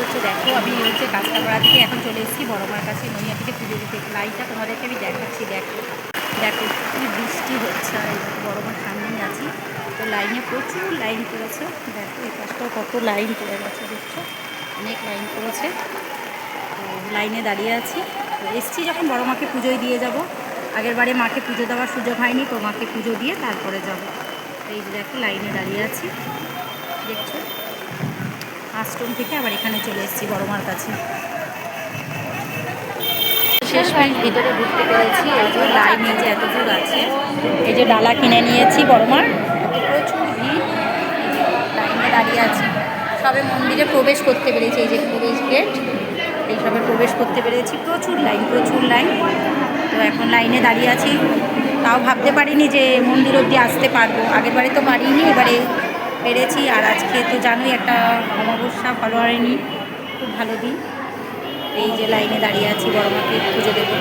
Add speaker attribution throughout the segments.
Speaker 1: হচ্ছে, দেখো আমি হচ্ছে কাঁচরাপাড়া থেকে এখন চলে এসেছি, বড় মার কাছে নৈয়া থেকে পুজো দিতে। লাইনটা তোমাদেরকে আমি দেখাচ্ছি, দেখো। দেখো, কি বৃষ্টি হচ্ছে, আর এই দেখো বড় মার সামনেই আছি। তো লাইনে প্রচুর লাইন পড়েছে, দেখো, এই পাশটাও কত লাইন পড়ে গেছে, দেখছ? অনেক লাইন পড়েছে। তো লাইনে দাঁড়িয়ে আছি। তো এসছি যখন বড় মাকে পুজোয় দিয়ে যাব। আগের বারে মাকে পুজো দেওয়ার সুযোগ হয়নি, তো মাকে পুজো দিয়ে তারপরে যাব। এই দেখো, লাইনে দাঁড়িয়ে আছি। দেখছ? আশ্রম থেকে আবার এখানে চলে এসেছি বড় মার কাছে। শেষ পয়েন্ট ভিতরে ঘুরতে পেরেছি, এই যে লাইন এই যে এত দূর আছে। এই যে ডালা কিনে নিয়েছি বড় মার। প্রচুর ভিড় লাইনে দাঁড়িয়ে আছি। সবে মন্দিরে প্রবেশ করতে পেরেছি, এই যে প্রবেশ গেট। এই সবে প্রবেশ করতে পেরেছি। প্রচুর লাইন প্রচুর লাইন। তো এখন লাইনে দাঁড়িয়ে আছি। তাও ভাবতে পারিনি যে মন্দির অবধি আসতে পারব। আগের বারে তো পারিনি, এবারে পেরেছি আর আজকে তো জানোই একটা অমাবস্যা ভালো হয়নি খুব ভালো দিন। এই যে লাইনে দাঁড়িয়ে আছি, বড় মাকে পুজো দেবো।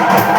Speaker 1: Thank you.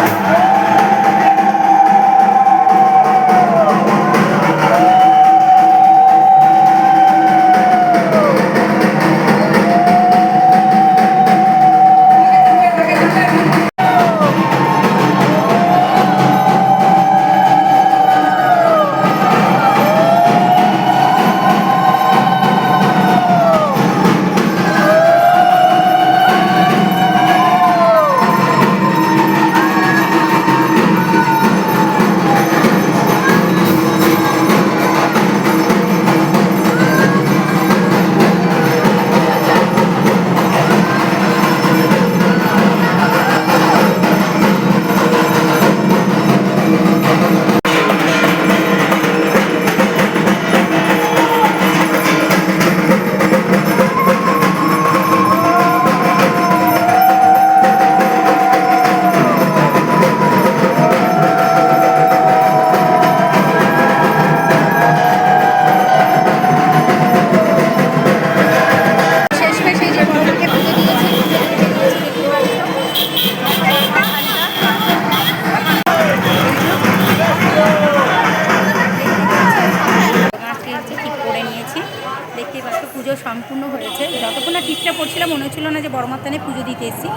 Speaker 1: সম্পূর্ণ হয়েছে। যতক্ষণ না টিপটা পড়ছিলাম, মনে হচ্ছিল না যে বড় মাতানে পুজো দিতে এসেছি।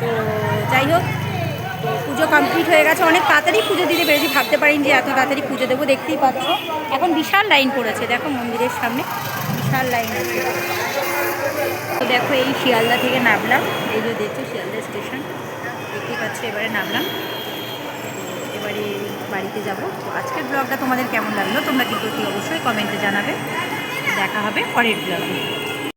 Speaker 1: তো যাই হোক পুজো কমপ্লিট হয়ে গেছে। অনেক তাড়াতাড়ি পুজো দিতে পেরেছি, ভাবতে পারিনি যে এত তাড়াতাড়ি পুজো দেবো, দেখতেই পাচ্ছ। এখন বিশাল লাইন পড়েছে, দেখো মন্দিরের সামনে, বিশাল লাইন আছে। তো দেখো এই শিয়ালদা থেকে নামলাম, এই যে দেখছ শিয়ালদা স্টেশন দেখতেই পাচ্ছ এবারে নামলাম। এবারে বাড়িতে যাব। আজকের ব্লগটা তোমাদের কেমন লাগল? তোমরা কিন্তু অবশ্যই কমেন্টে জানাবে। দেখা হবে পরের ব্লগে